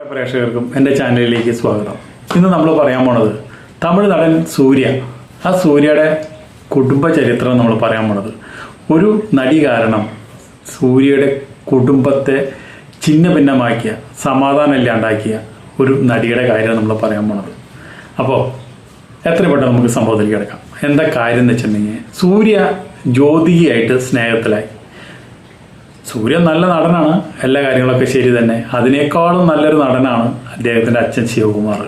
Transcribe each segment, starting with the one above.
പ്രേക്ഷകർക്കും എന്റെ ചാനലിലേക്ക് സ്വാഗതം. ഇന്ന് നമ്മൾ പറയാൻ പോണത് തമിഴ് നടൻ സൂര്യ. ആ സൂര്യയുടെ കുടുംബ ചരിത്രം നമ്മൾ പറയാൻ പോണത്. ഒരു നടി കാരണം സൂര്യയുടെ കുടുംബത്തെ ചിന്ന ഭിന്നമാക്കിയ സമാധാനം ഇല്ലാണ്ടാക്കിയ ഒരു നടിയുടെ കാര്യം നമ്മൾ പറയാൻ പോണത്. അപ്പോൾ എത്ര പെട്ടെന്ന് നമുക്ക് സംഭവത്തിലേക്ക് കിടക്കാം. എന്താ കാര്യം എന്ന് വെച്ചിട്ടുണ്ടെങ്കിൽ സൂര്യ ജ്യോതികയായിട്ട് സ്നേഹത്തിലായി. സൂര്യൻ നല്ല നടനാണ്. എല്ലാ കാര്യങ്ങളൊക്കെ ശരി തന്നെ. അതിനേക്കാളും നല്ലൊരു നടനാണ് അദ്ദേഹത്തിന്റെ അച്ഛൻ ശിവകുമാർ.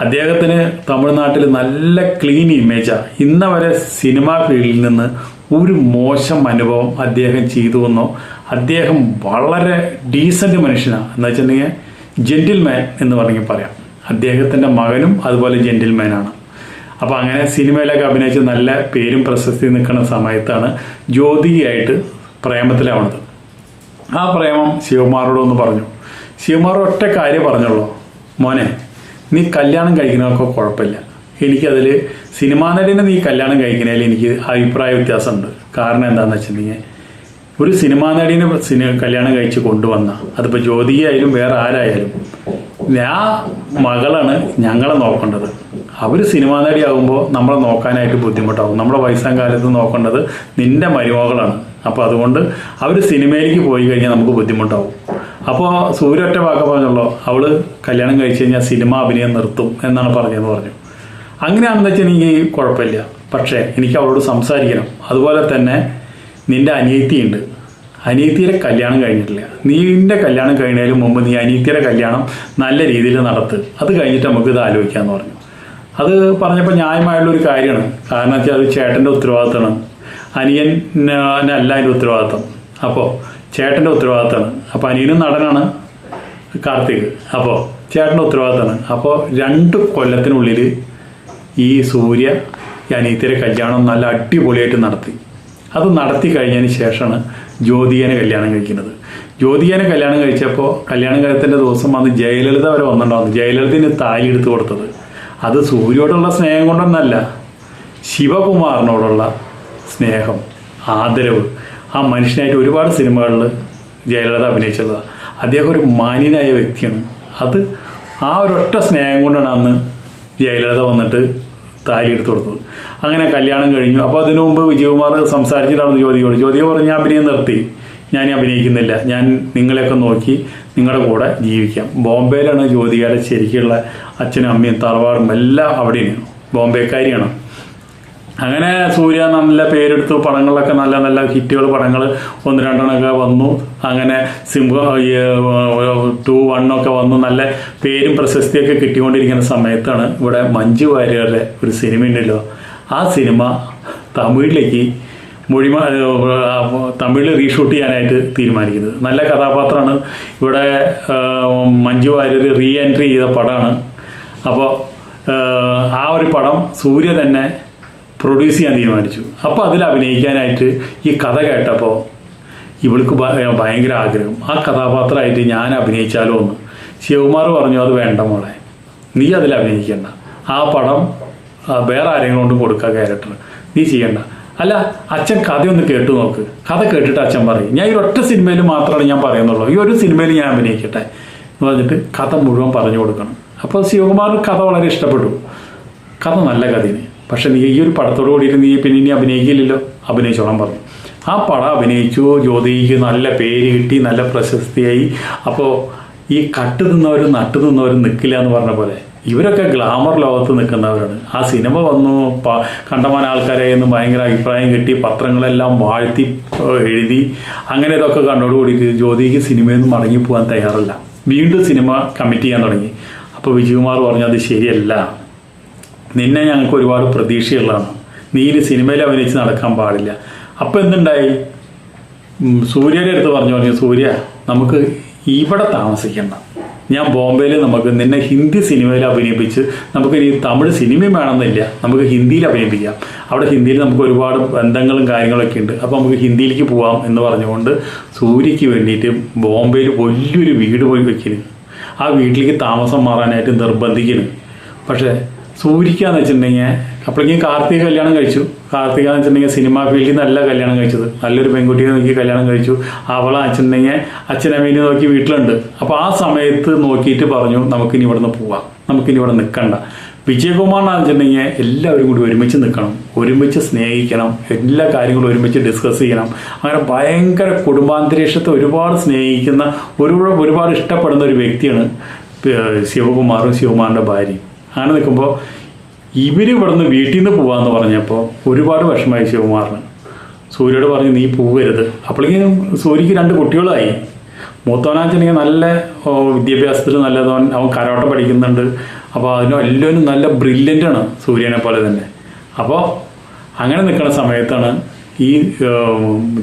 അദ്ദേഹത്തിന് തമിഴ്നാട്ടിൽ നല്ല ക്ലീൻ ഇമേജാണ് ഇന്ന വരെ സിനിമാ ഫീൽഡിൽ നിന്ന് ഒരു മോശം അനുഭവം അദ്ദേഹം ചെയ്തു എന്നോ അദ്ദേഹം വളരെ ഡീസന്റ് മനുഷ്യനാണ് എന്ന് വെച്ചിട്ടുണ്ടെങ്കിൽ ജെന്റിൽമാൻ എന്ന് പറഞ്ഞെങ്കിൽ പറയാം. അദ്ദേഹത്തിന്റെ മകനും അതുപോലെ ജെന്റിൽമാനാണ് അപ്പോൾ അങ്ങനെ സിനിമയിലൊക്കെ അഭിനയിച്ച് നല്ല പേരും പ്രശസ്തി നിൽക്കുന്ന സമയത്താണ് ജ്യോതികയായിട്ട് പ്രേമത്തിലാവണത്. ആ പ്രേമം ശിവകുമാറോടൊന്ന് പറഞ്ഞു. ശിവകുമാർ ഒറ്റ കാര്യം പറഞ്ഞുള്ളൂ. മോനെ നീ കല്യാണം കഴിക്കുന്നതൊക്കെ കുഴപ്പമില്ല. എനിക്കതിൽ സിനിമാ നടീനെ നീ കല്യാണം കഴിക്കുന്നതിൽ എനിക്ക് അഭിപ്രായ വ്യത്യാസമുണ്ട്. കാരണം എന്താണെന്ന് വെച്ചിട്ടുണ്ടെങ്കിൽ ഒരു സിനിമാ നടീനെ സിനി കല്യാണം കഴിച്ച് കൊണ്ടുവന്ന അതിപ്പോൾ ജ്യോതിയായാലും വേറെ ആരായാലും ആ മകളാണ് ഞങ്ങളെ നോക്കേണ്ടത്. അവർ സിനിമാ നടിയാകുമ്പോൾ നമ്മളെ നോക്കാനായിട്ട് ബുദ്ധിമുട്ടാകും. നമ്മുടെ വയസ്സാം കാലത്ത് നോക്കേണ്ടത് നിന്റെ മരുമകളാണ്. അപ്പോൾ അതുകൊണ്ട് അവർ സിനിമയിലേക്ക് പോയി കഴിഞ്ഞാൽ നമുക്ക് ബുദ്ധിമുട്ടാവും. അപ്പോൾ സൂര്യ ഒറ്റ വാക്ക പറഞ്ഞല്ലോ അവൾ കല്യാണം കഴിച്ചു കഴിഞ്ഞാൽ സിനിമ അഭിനയം നിർത്തും എന്നാണ് പറഞ്ഞതെന്ന് പറഞ്ഞു. അങ്ങനെയാണെന്ന് വെച്ചാൽ എനിക്ക് കുഴപ്പമില്ല. പക്ഷേ എനിക്ക് അവളോട് സംസാരിക്കണം. അതുപോലെ തന്നെ നിന്റെ അനിയത്തിയുണ്ട്. അനിയത്തിയുടെ കല്യാണം കഴിഞ്ഞിട്ടില്ല. നീന്റെ കല്യാണം കഴിഞ്ഞതിന് മുമ്പ് നീ അനിയത്തിയുടെ കല്യാണം നല്ല രീതിയിൽ നടത്ത്. അത് കഴിഞ്ഞിട്ട് നമുക്ക് ഇത് ആലോചിക്കാമെന്ന് പറഞ്ഞു. അത് പറഞ്ഞപ്പോൾ ന്യായമായുള്ളൊരു കാര്യമാണ്. കാരണം വെച്ചാൽ അത് ചേട്ടന്റെ ഉത്തരവാദിത്തമാണ്. അനിയനല്ല അതിന്റെ ഉത്തരവാദിത്തം അപ്പോൾ ചേട്ടന്റെ ഉത്തരവാദിത്തമാണ് അപ്പോൾ അനിയനും നടനാണ് കാർത്തിക്. അപ്പോൾ ചേട്ടന്റെ ഉത്തരവാദിത്തമാണ് അപ്പോൾ രണ്ട് കൊല്ലത്തിനുള്ളിൽ ഈ സൂര്യ അനിയത്തിയുടെ കല്യാണം നല്ല അടിപൊളിയായിട്ട് നടത്തി. അത് നടത്തി കഴിഞ്ഞതിന് ശേഷമാണ് ജ്യോതികനെ കല്യാണം കഴിക്കുന്നത്. ജ്യോതികനെ കല്യാണം കഴിച്ചപ്പോൾ കല്യാണം കഴിച്ചതിന്റെ ദിവസം വന്ന് ജയലളിത വരെ വന്നിട്ടുണ്ടാവുന്നു ജയലളിതന് താലി എടുത്തു കൊടുത്തത്. അത് സൂര്യോടുള്ള സ്നേഹം കൊണ്ടൊന്നല്ല ശിവകുമാറിനോടുള്ള സ്നേഹം ആദരവ്. ആ മനുഷ്യനായിട്ട് ഒരുപാട് സിനിമകളിൽ ജയലളിത അഭിനയിച്ചതാണ് അദ്ദേഹം ഒരു മാന്യനായ വ്യക്തിയാണ്. അത് ആ ഒരൊറ്റ സ്നേഹം കൊണ്ടാണ് അന്ന് ജയലളിത വന്നിട്ട് താലി എടുത്തു കൊടുത്തത്. അങ്ങനെ കല്യാണം കഴിഞ്ഞു. അപ്പോൾ അതിനു മുമ്പ് വിജയകുമാർ സംസാരിച്ചിട്ടാണ് ജ്യോതിയോട് ജ്യോതി പറഞ്ഞു അഭിനയം നിർത്തി. ഞാൻ അഭിനയിക്കുന്നില്ല. ഞാൻ നിങ്ങളെയൊക്കെ നോക്കി നിങ്ങളുടെ കൂടെ ജീവിക്കാം. ബോംബെയിലാണ് ജ്യോതികയുടെ ശരിക്കുള്ള അച്ഛനും അമ്മയും തറവാടും എല്ലാം അവിടെയാണ്. ബോംബെക്കാരിയാണ്. അങ്ങനെ സൂര്യ നല്ല പേരെടുത്തു പടങ്ങളിലൊക്കെ നല്ല നല്ല ഹിറ്റുകൾ പടങ്ങൾ ഒന്ന് രണ്ടെണ്ണമൊക്കെ വന്നു. അങ്ങനെ സിംഹ ടു ഒക്കെ വന്നു. നല്ല പേരും പ്രശസ്തിയൊക്കെ കിട്ടിക്കൊണ്ടിരിക്കുന്ന സമയത്താണ് ഇവിടെ മഞ്ജു വാര്യരുടെ ഒരു സിനിമ ഉണ്ടല്ലോ. ആ സിനിമ തമിഴിലേക്ക് മൊഴിമ തമിഴിൽ റീഷൂട്ട് ചെയ്യാനായിട്ട് തീരുമാനിക്കുന്നത്. നല്ല കഥാപാത്രമാണ്. ഇവിടെ മഞ്ജു വാര്യർ റീ എൻട്രി ചെയ്ത പടമാണ്. അപ്പോൾ ആ ഒരു പടം സൂര്യ തന്നെ പ്രൊഡ്യൂസ് ചെയ്യാൻ തീരുമാനിച്ചു. അപ്പോൾ അതിൽ അഭിനയിക്കാനായിട്ട് ഈ കഥ കേട്ടപ്പോൾ ഇവൾക്ക് ഭയങ്കര ആഗ്രഹം. ആ കഥാപാത്രമായിട്ട് ഞാൻ അഭിനയിച്ചാലോ എന്ന്. ശിവകുമാർ പറഞ്ഞു അത് വേണ്ട മോളെ. നീ അതിൽ അഭിനയിക്കണ്ട. ആ പടം വേറെ ആരെങ്കിലും കൊണ്ട് കൊടുക്കുക ക്യാരക്ടർ നീ ചെയ്യണ്ട. അല്ല അച്ഛൻ കഥയൊന്ന് കേട്ടു നോക്ക്. കഥ കേട്ടിട്ട് അച്ഛൻ പറയും ഞാൻ ഈ ഒറ്റ സിനിമയിൽ മാത്രമാണ് ഞാൻ പറയുന്നുള്ളൂ. ഈ ഒരു സിനിമയിൽ ഞാൻ അഭിനയിക്കട്ടെ. എന്ന് പറഞ്ഞിട്ട് കഥ മുഴുവൻ പറഞ്ഞു കൊടുക്കണം. അപ്പോൾ ശിവകുമാറിന് കഥ വളരെ ഇഷ്ടപ്പെട്ടു. കഥ നല്ല കഥയാണ്. പക്ഷെ നീ ഈ ഒരു പടത്തോട് കൂടിയിട്ട് നീ പിന്നെ ഇനി അഭിനയിക്കില്ലല്ലോ. അഭിനയിച്ചോളാൻ പറഞ്ഞു. ആ പടം അഭിനയിച്ചു ജ്യോതിക്ക് നല്ല പേര് കിട്ടി നല്ല പ്രശസ്തിയായി. അപ്പോൾ ഈ കട്ട് നിന്നവരും നട്ട് നിന്നവരും നിൽക്കില്ല എന്ന് പറഞ്ഞ പോലെ ഇവരൊക്കെ ഗ്ലാമർ ലോകത്ത് നിൽക്കുന്നവരാണ്. ആ സിനിമ വന്നു പ- കണ്ടമാന ആൾക്കാരെ നിന്ന് ഭയങ്കര അഭിപ്രായം കിട്ടി പത്രങ്ങളെല്ലാം വാഴ്ത്തി എഴുതി അങ്ങനെ ഇതൊക്കെ കണ്ടോടുകൂടിയിട്ട് ജ്യോതിക്ക് സിനിമയിൽ നിന്ന് മടങ്ങി പോകാൻ തയ്യാറല്ല. വീണ്ടും സിനിമ കമ്മിറ്റ് ചെയ്യാൻ തുടങ്ങി. അപ്പോൾ വിജയകുമാർ പറഞ്ഞു അത് ശരിയല്ല. നിന്നെ ഞങ്ങൾക്ക് ഒരുപാട് പ്രതീക്ഷയുള്ളതാണ്. നീ ഇനി സിനിമയിൽ അഭിനയിച്ച് നടക്കാൻ പാടില്ല. അപ്പം എന്തുണ്ടായി? സൂര്യയുടെ അടുത്ത് പറഞ്ഞു പറഞ്ഞു സൂര്യ നമുക്ക് ഇവിടെ താമസിക്കണ്ട. ഞാൻ ബോംബെയിൽ നമുക്ക് നിന്നെ ഹിന്ദി സിനിമയിൽ അഭിനയിപ്പിച്ച് നമുക്ക് ഇനി തമിഴ് സിനിമയും വേണമെന്നില്ല. നമുക്ക് ഹിന്ദിയിൽ അഭിനയിപ്പിക്കാം. അവിടെ ഹിന്ദിയിൽ നമുക്ക് ഒരുപാട് ബന്ധങ്ങളും കാര്യങ്ങളൊക്കെ ഉണ്ട്. അപ്പോൾ നമുക്ക് ഹിന്ദിയിലേക്ക് പോവാം എന്ന് പറഞ്ഞുകൊണ്ട് സൂര്യയ്ക്ക് വേണ്ടിയിട്ട് ബോംബെയിൽ വലിയൊരു വീട് പോയി വെക്കുന്നു ആ വീട്ടിലേക്ക് താമസം മാറാനായിട്ട് നിർബന്ധിക്കുന്നു പക്ഷേ സൂര്യക്കാന്ന് വെച്ചിട്ടുണ്ടെങ്കിൽ അപ്പോഴേക്കും കാർത്തിക കല്യാണം കഴിച്ചു. കാർത്തിക എന്ന് വെച്ചിട്ടുണ്ടെങ്കിൽ സിനിമാ ഫീൽഡിൽ നിന്നല്ല കല്യാണം കഴിച്ചത്. നല്ലൊരു പെൺകുട്ടിയെ നോക്കി കല്യാണം കഴിച്ചു. അവളെ വെച്ചിട്ടുണ്ടെങ്കിൽ അച്ഛനമ്മേനെ നോക്കി വീട്ടിലുണ്ട്. അപ്പോൾ ആ സമയത്ത് നോക്കിയിട്ട് പറഞ്ഞു നമുക്കിനി ഇവിടുന്ന് പോവാം. നമുക്കിനി ഇവിടെ നിൽക്കണ്ട. വിജയകുമാറിനാന്ന് വെച്ചിട്ടുണ്ടെങ്കിൽ എല്ലാവരും കൂടി ഒരുമിച്ച് നിൽക്കണം. ഒരുമിച്ച് സ്നേഹിക്കണം. എല്ലാ കാര്യങ്ങളും ഒരുമിച്ച് ഡിസ്കസ് ചെയ്യണം. അങ്ങനെ ഭയങ്കര കുടുംബാന്തരീക്ഷത്തെ ഒരുപാട് സ്നേഹിക്കുന്ന ഒരുപാട് ഒരുപാട് ഇഷ്ടപ്പെടുന്ന ഒരു വ്യക്തിയാണ് ശിവകുമാറും ശിവകുമാറിന്റെ ഭാര്യയും. അങ്ങനെ നിൽക്കുമ്പോൾ ഇവർ ഇവിടുന്ന് വീട്ടിൽ നിന്ന് പോവാന്ന് പറഞ്ഞപ്പോൾ ഒരുപാട് വിഷമമായി ശിവകുമാറിന്. സൂര്യോട് പറഞ്ഞു നീ പോവരുത്. അപ്പോഴേക്കും സൂര്യക്ക് രണ്ട് കുട്ടികളായി. മൂത്തവനാച്ചനെങ്കിൽ നല്ല വിദ്യാഭ്യാസത്തിൽ നല്ലതവൻ അവൻ കരോട്ട പഠിക്കുന്നുണ്ട്. അപ്പോൾ അതിനും എല്ലാവരും നല്ല ബ്രില്യന്റ് ആണ് സൂര്യനെ പോലെ തന്നെ. അപ്പോൾ അങ്ങനെ നിൽക്കുന്ന സമയത്താണ് ഈ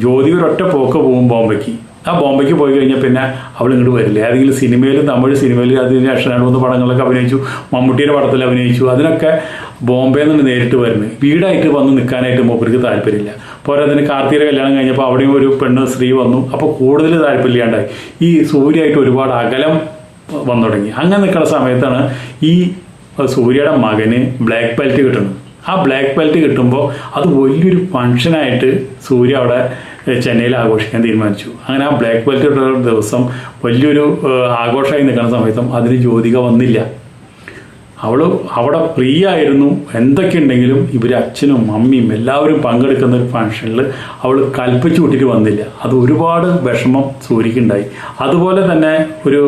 ജ്യോതി ഒരൊറ്റ പോക്ക് പോകും ബോംബെക്ക് ആ ബോംബെക്ക് പോയി കഴിഞ്ഞാൽ പിന്നെ അവൾ ഇങ്ങോട്ട് വരില്ല? ഏതെങ്കിലും സിനിമയിലും തമിഴ് സിനിമയിലും അതിന് രണ്ട് മൂന്ന് പടങ്ങളിലൊക്കെ അഭിനയിച്ചു. മമ്മൂട്ടിയുടെ പടത്തിൽ അഭിനയിച്ചു. അതിനൊക്കെ ബോംബെയിൽ നിന്ന് നേരിട്ട് വരുന്നത് വീടായിട്ട് വന്ന് നിൽക്കാനായിട്ട് മൂപ്പർക്ക് താല്പര്യമില്ല. പോരാ അതിന് കാർത്തിയുടെ കല്യാണം കഴിഞ്ഞപ്പോൾ അവിടെയും ഒരു പെണ്ണ് സ്ത്രീ വന്നു. അപ്പോൾ കൂടുതൽ താല്പര്യമില്ലാണ്ടായി. ഈ സൂര്യയായിട്ട് ഒരുപാട് അകലം വന്നു തുടങ്ങി. അങ്ങനെ നിൽക്കുന്ന സമയത്താണ് ഈ സൂര്യയുടെ മകന് ബ്ലാക്ക് ബെൽറ്റ് കിട്ടുന്നത്. ആ ബ്ലാക്ക് ബെൽറ്റ് കിട്ടുമ്പോൾ അത് വലിയൊരു ഫങ്ഷനായിട്ട് സൂര്യ അവിടെ ചെന്നൈയിൽ ആഘോഷിക്കാൻ തീരുമാനിച്ചു. അങ്ങനെ ആ ബ്ലാക്ക് ബെൽറ്റ് ദിവസം വലിയൊരു ആഘോഷമായി നിൽക്കുന്ന സമയത്തും അതിന് ജ്യോതിക വന്നില്ല. അവൾ അവിടെ ഫ്രീ ആയിരുന്നു. എന്തൊക്കെ ഉണ്ടെങ്കിലും ഇവർ അച്ഛനും അമ്മയും എല്ലാവരും പങ്കെടുക്കുന്ന ഒരു ഫംഗ്ഷനിൽ അവൾ കൽപ്പിച്ചു വിട്ടിട്ട് വന്നില്ല. അത് ഒരുപാട് വിഷമം സൂര്യക്കുണ്ടായി. അതുപോലെ തന്നെ ഒരു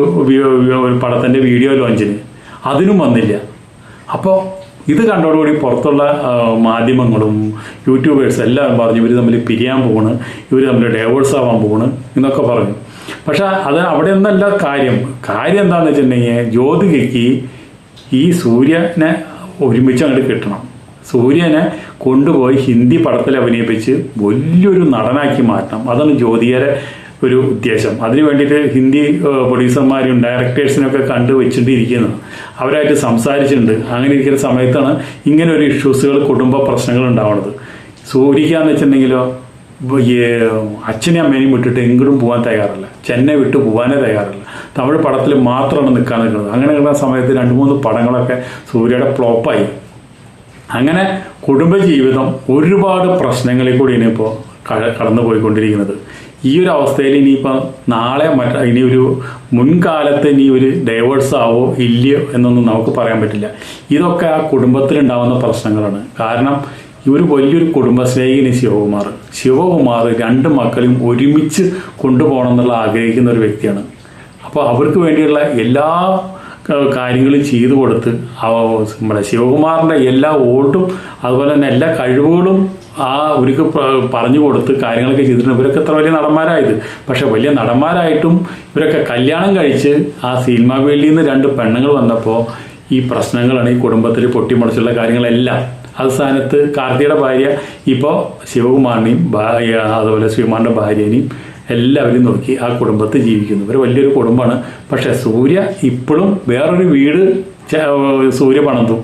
ഒരു പടത്തിന്റെ വീഡിയോ ലോഞ്ചിന് അതിനും വന്നില്ല. അപ്പോൾ ഇത് കണ്ടോടുകൂടി പുറത്തുള്ള മാധ്യമങ്ങളും യൂട്യൂബേഴ്സ് എല്ലാം പറഞ്ഞു ഇവർ തമ്മിൽ പിരിയാൻ പോകണ് ഇവർ തമ്മിൽ ഡൈവേഴ്സ് ആവാൻ പോകണ് എന്നൊക്കെ പറഞ്ഞു. പക്ഷേ അത് അവിടെ നിന്നല്ല കാര്യം. കാര്യം എന്താണെന്ന് വെച്ചിട്ടുണ്ടെങ്കിൽ ജ്യോതികയ്ക്ക് ഈ സൂര്യനെ ഒരുമിച്ച് അങ്ങോട്ട് കിട്ടണം. സൂര്യനെ കൊണ്ടുപോയി ഹിന്ദി പടത്തിൽ അഭിനയിപ്പിച്ച് വലിയൊരു നടനാക്കി മാറ്റണം. അതാണ് ജ്യോതികരെ ഒരു ഉദ്ദേശം അതിന് വേണ്ടിയിട്ട് ഹിന്ദി പ്രൊഡ്യൂസർമാരും ഡയറക്ടേഴ്സിനൊക്കെ കണ്ടു വെച്ചിട്ടിരിക്കുന്നത് അവരായിട്ട് സംസാരിച്ചിട്ടുണ്ട്. അങ്ങനെ ഇരിക്കുന്ന സമയത്താണ് ഇങ്ങനെ ഒരു ഇഷ്യൂസുകൾ കുടുംബ പ്രശ്നങ്ങൾ ഉണ്ടാവുന്നത്. സൂര്യക്കാന്ന് വെച്ചിട്ടുണ്ടെങ്കിലോ അച്ഛനെയും അമ്മേനെയും വിട്ടിട്ട് എങ്കിലും പോകാൻ തയ്യാറില്ല. ചെന്നൈ വിട്ട് പോകാനേ തയ്യാറില്ല. തമിഴ് പടത്തിൽ മാത്രമാണ് നിൽക്കാൻ നിൽക്കുന്നത്. അങ്ങനെ നിൽക്കുന്ന സമയത്ത് രണ്ട് മൂന്ന് പടങ്ങളൊക്കെ സൂര്യയുടെ ഫ്ലോപ്പായി. അങ്ങനെ കുടുംബജീവിതം ഒരുപാട് പ്രശ്നങ്ങളിൽ കൂടി ഇനിയിപ്പോൾ കടന്നു പോയിക്കൊണ്ടിരിക്കുന്നത് ഈ ഒരു അവസ്ഥയിൽ ഇനിയിപ്പോൾ നാളെ മറ്റ ഇനി ഒരു മുൻകാലത്ത് ഇനി ഒരു ഡൈവേഴ്സ് ആവോ ഇല്ലയോ എന്നൊന്നും നമുക്ക് പറയാൻ പറ്റില്ല. ഇതൊക്കെ ആ കുടുംബത്തിലുണ്ടാവുന്ന പ്രശ്നങ്ങളാണ്. കാരണം ഒരു വലിയൊരു കുടുംബസ്നേഹിനി ശിവകുമാർ. ശിവകുമാർ രണ്ട് മക്കളെയും ഒരുമിച്ച് കൊണ്ടുപോകണം എന്നുള്ള ആഗ്രഹിക്കുന്ന ഒരു വ്യക്തിയാണ്. അപ്പോൾ അവർക്ക് വേണ്ടിയുള്ള എല്ലാ കാര്യങ്ങളും ചെയ്തു കൊടുത്ത് നമ്മുടെ ശിവകുമാറിന്റെ എല്ലാ വോട്ടും അതുപോലെ തന്നെ എല്ലാ കഴിവുകളും ആ അവർക്ക് പറഞ്ഞു കൊടുത്ത് കാര്യങ്ങളൊക്കെ ചെയ്തിട്ടുണ്ട്. ഇവരൊക്കെ എത്ര വലിയ നടന്മാരായത്? പക്ഷെ വലിയ നടന്മാരായിട്ടും ഇവരൊക്കെ കല്യാണം കഴിച്ച് ആ സിനിമ വേളിയിൽ നിന്ന് രണ്ട് പെണ്ണുങ്ങൾ വന്നപ്പോൾ ഈ പ്രശ്നങ്ങളാണ് ഈ കുടുംബത്തിൽ പൊട്ടിമുളച്ചുള്ള കാര്യങ്ങളെല്ലാം. അവസാനത്ത് കാർത്തിയുടെ ഭാര്യ ഇപ്പോൾ ശിവകുമാറിനെയും ഭാര്യ അതുപോലെ ശിവകുമാറിന്റെ ഭാര്യേനെയും എല്ലാവരും നോക്കി ആ കുടുംബത്തിൽ ജീവിക്കുന്നു. ഒരു വലിയൊരു കുടുംബമാണ്. പക്ഷേ സൂര്യ ഇപ്പോഴും വേറൊരു വീട് സൂര്യ പണന്തു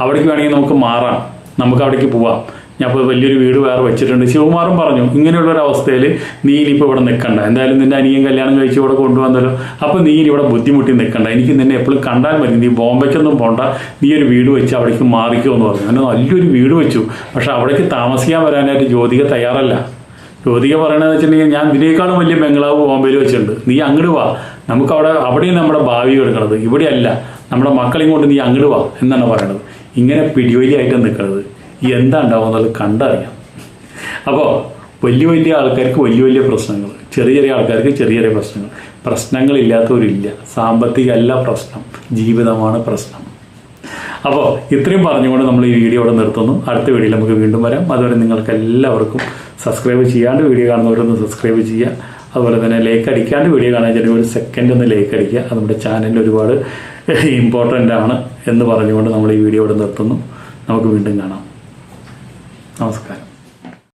അവിടേക്ക് വേണമെങ്കിൽ നമുക്ക് മാറാം. നമുക്ക് അവിടേക്ക് പോവാം. ഞാൻ ഇപ്പോൾ വലിയൊരു വീട് വേറെ വെച്ചിട്ടുണ്ട്. ശിവകുമാറും പറഞ്ഞു ഇങ്ങനെയുള്ള ഒരു അവസ്ഥയിൽ നീ ഇനിയിപ്പോൾ ഇവിടെ നിൽക്കണ്ട. എന്തായാലും നിന്റെ അനിയൻ കല്യാണം കഴിച്ച് ഇവിടെ കൊണ്ടുവന്നല്ലോ. അപ്പോൾ നീ ഇനി ഇവിടെ ബുദ്ധിമുട്ടി നിൽക്കണ്ട. എനിക്ക് നിന്നെ എപ്പോഴും കണ്ടാൽ മതി. നീ ബോംബെക്കൊന്നും പോണ്ട. നീ ഒരു വീട് വെച്ച് അവിടേക്ക് മാറിക്കോ എന്ന് പറഞ്ഞു. അങ്ങനെ നല്ലൊരു വീട് വെച്ചു. പക്ഷെ അവിടേക്ക് താമസിക്കാൻ വരാനായിട്ട് ജ്യോതിക തയ്യാറല്ല. ജ്യോതിക പറയണതെന്ന് വെച്ചിട്ടുണ്ടെങ്കിൽ ഞാൻ ഇതിനേക്കാളും വലിയ ബംഗ്ലാവ് ബോംബെയിൽ വെച്ചിട്ടുണ്ട്. നീ അങ്ങോട്ട് വാ. നമുക്ക് അവിടെ അവിടെയും നമ്മുടെ ഭാവി എടുക്കണത്. ഇവിടെയല്ല. നമ്മുടെ മക്കളെയും കൊണ്ട് നീ അങ്ങോട്ട് വാ എന്നാണ് പറയണത്. ഇങ്ങനെ പിടിവലിയായിട്ട് നിൽക്കുന്നത് എന്താ ഉണ്ടാവുക എന്നുള്ളത് കണ്ടറിയാം. അപ്പോൾ വലിയ വലിയ ആൾക്കാർക്ക് വലിയ വലിയ പ്രശ്നങ്ങൾ ചെറിയ ചെറിയ ആൾക്കാർക്ക് ചെറിയ ചെറിയ പ്രശ്നങ്ങൾ. പ്രശ്നങ്ങളില്ലാത്തവരില്ല. സാമ്പത്തികമല്ല പ്രശ്നം. ജീവിതമാണ് പ്രശ്നം. അപ്പോൾ ഇത്രയും പറഞ്ഞുകൊണ്ട് നമ്മൾ ഈ വീഡിയോ ഇവിടെ നിർത്തുന്നു. അടുത്ത വീഡിയോയിൽ നമുക്ക് വീണ്ടും വരാം. അതുവരെ നിങ്ങൾക്ക് എല്ലാവർക്കും സബ്സ്ക്രൈബ് ചെയ്യാണ്ട് വീഡിയോ കാണുന്നവരൊന്ന് സബ്സ്ക്രൈബ് ചെയ്യുക. അതുപോലെ തന്നെ ലൈക്ക് അടിക്കാണ്ട് വീഡിയോ കാണാൻ ചെറിയ ഒരു സെക്കൻഡ് ഒന്ന് ലൈക്ക് അടിക്കുക. അത് നമ്മുടെ ചാനലിൽ ഒരുപാട് ഇമ്പോർട്ടന്റ് ആണ് എന്ന് പറഞ്ഞുകൊണ്ട് നമ്മൾ ഈ വീഡിയോ ഇവിടെ നിർത്തുന്നു. നമുക്ക് വീണ്ടും കാണാം. Namaskar.